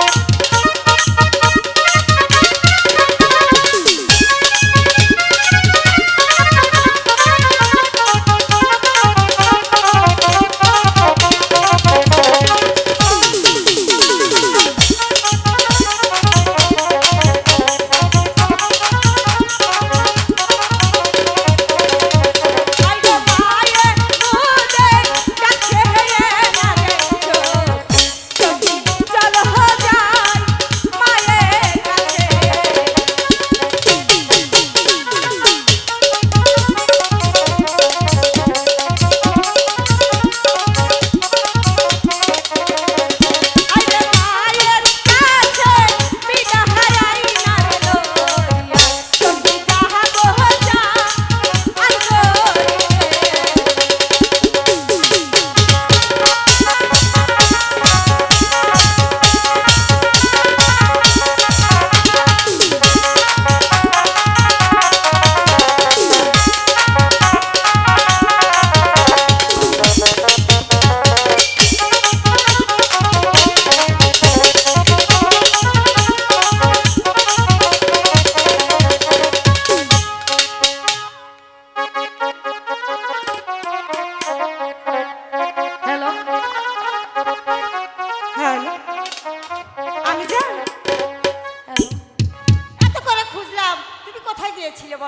Thank you.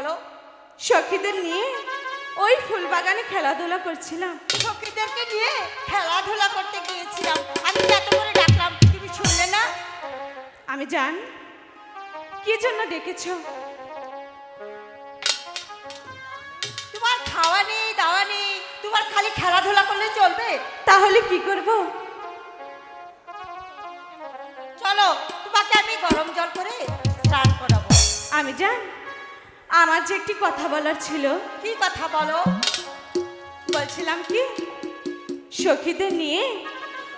বলো সখীদের নিয়ে ওই ফুল বাগানে খেলাধুলা করছিলাম। সখীদেরকে নিয়ে খেলাধুলা করতে গিয়েছিলাম। আমি এত করে ডাকলাম তুমি শুনলে না? আমি জান কি জন্য ডেকেছ? তোমার খাওয়া নেই দাওয়া নেই তোমার খালি খেলাধুলা করলে চলবে? তাহলে কি করব? চলো তোমাকে আমি গরম জল করে স্নান করাবো। আমি জান আমার যে একটি কথা বলার ছিল। কি কথা বলো? বলছিলাম কি? সখীদের নিয়ে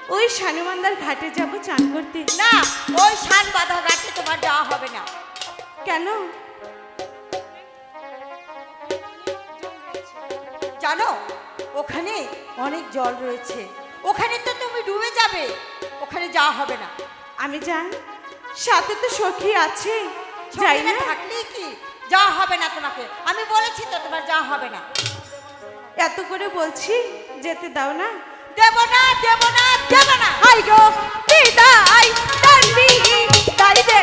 ওই শানুমান্দার ঘাটে যাব চান করতে। না ওই শান বাঁধা ঘাটে তোমার যাওয়া হবে না। কেন? জানো ওখানে অনেক জল রয়েছে। ওখানে তো তুমি ডুবে যাবে। ওখানে যাওয়া হবে না। আমি জান সাথে তো সখী আছে। যাই না। থাকলেই কি? যাওয়া হবে না তোমাকে। আমি বলেছি তো তোমার যা হবে না। এত করে বলছি যেতে দাও না। দেব না দেব না দেব না। হাই গো বিদায় তাই দে।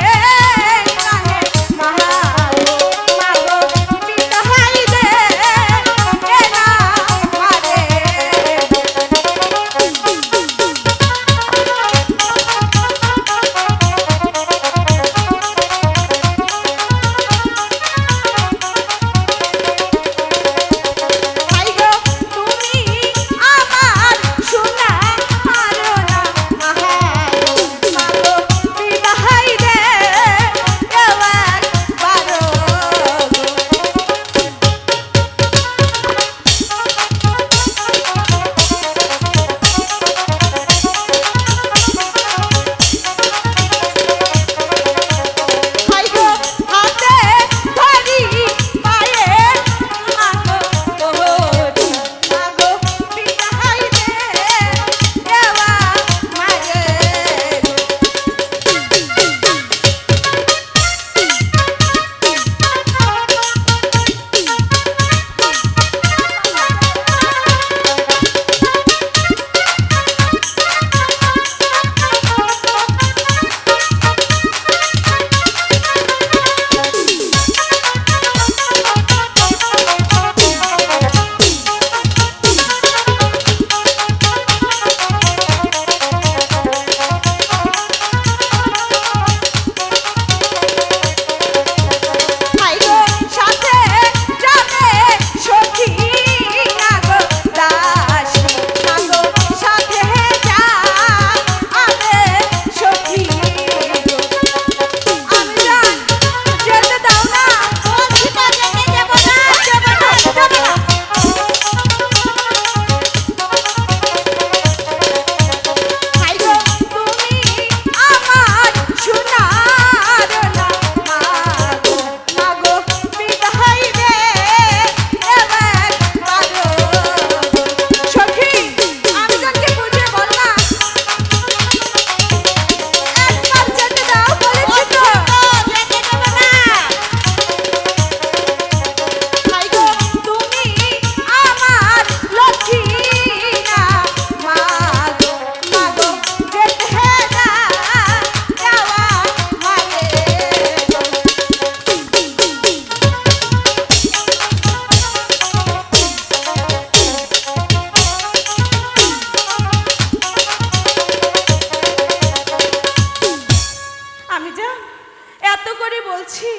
এত করে বলছি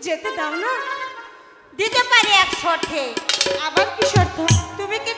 যেতে দাও না। দিতে পারি এক শর্তে। আবার কি শর্ত? তুমি কি